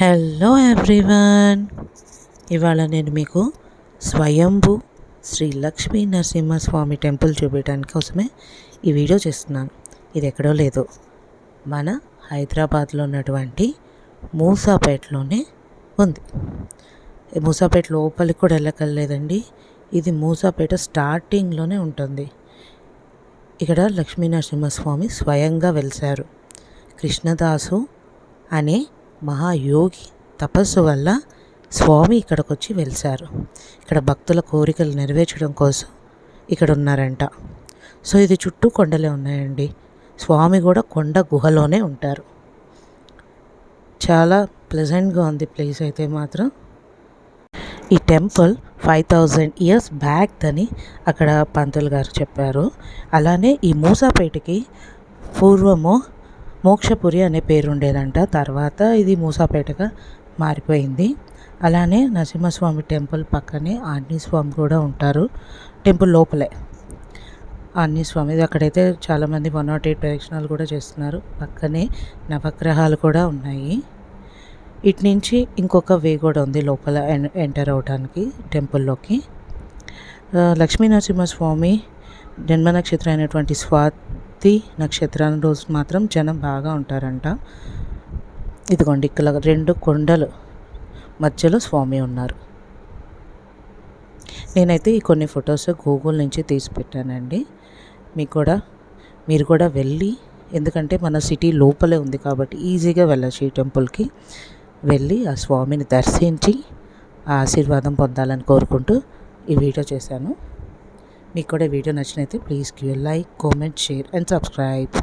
Hello everyone ఇవాళ నేను మీకు స్వయంభు శ్రీ లక్ష్మీ నరసింహస్వామి టెంపుల్ చూపించడానికి కోసమే ఈ వీడియో చేస్తున్నాను. ఇది ఎక్కడో లేదు. మన హైదరాబాద్లో ఉన్నటువంటి మూసాపేటలోనే ఉంది. ఈ మూసాపేట లోపలికి కూడా వెళ్ళకలేదండి ఇది మూసాపేట స్టార్టింగ్లోనే ఉంటుంది. ఇక్కడ లక్ష్మీ నరసింహస్వామి స్వయంగా వెలిశారు. కృష్ణదాసు అనే మహాయోగి తపస్సు వల్ల స్వామి ఇక్కడికి వచ్చి వెలిశారు. ఇక్కడ భక్తుల కోరికలు నెరవేర్చడం కోసం ఇక్కడ ఉన్నారంట సో ఇది చుట్టూ కొండలే ఉన్నాయండి. స్వామి కూడా కొండ గుహలోనే ఉంటారు. చాలా ప్లెజెంట్గా ఉంది ప్లేస్ అయితే మాత్రం. ఈ temple five thousand years back అని అక్కడ పంతులు గారు చెప్పారు. అలానే ఈ మూసాపేటకి పూర్వము మోక్షపురి అనే పేరు ఉండేదంట తర్వాత ఇది మూసాపేటగా మారిపోయింది. అలానే నరసింహస్వామి టెంపుల్ పక్కనే ఆంజనేయ స్వామి కూడా ఉంటారు. టెంపుల్ లోపలే. ఆంజనేయ స్వామి అక్కడైతే చాలామంది వన్ నాట్ ఎయిట్ ప్రదక్షిణాలు కూడా చేస్తున్నారు. పక్కనే నవగ్రహాలు కూడా ఉన్నాయి. ఇటు నుంచి ఇంకొక వే కూడా ఉంది లోపల ఎంటర్ అవడానికి టెంపుల్లోకి లక్ష్మీ నరసింహస్వామి జన్మ నక్షత్రం అయినటువంటి స్వాతి నక్షత్రం రోజు మాత్రం జనం బాగా ఉంటారంట. ఇదిగోండి ఇక్కడ రెండు కొండలు మధ్యలో స్వామి ఉన్నారు. నేనైతే ఈ కొన్ని ఫొటోస్ గూగుల్ నుంచి తీసి పెట్టానండి. మీకు కూడా మీరు కూడా వెళ్ళి ఎందుకంటే మన సిటీ లోపలే ఉంది కాబట్టి ఈజీగా వెళ్ళచ్చు ఈ టెంపుల్కి. వెళ్ళి ఆ స్వామిని దర్శించి ఆ ఆశీర్వాదం పొందాలని కోరుకుంటూ ఈ వీడియో చేశాను. మీకు కూడా video నచ్చినైతే please give like comment share and subscribe.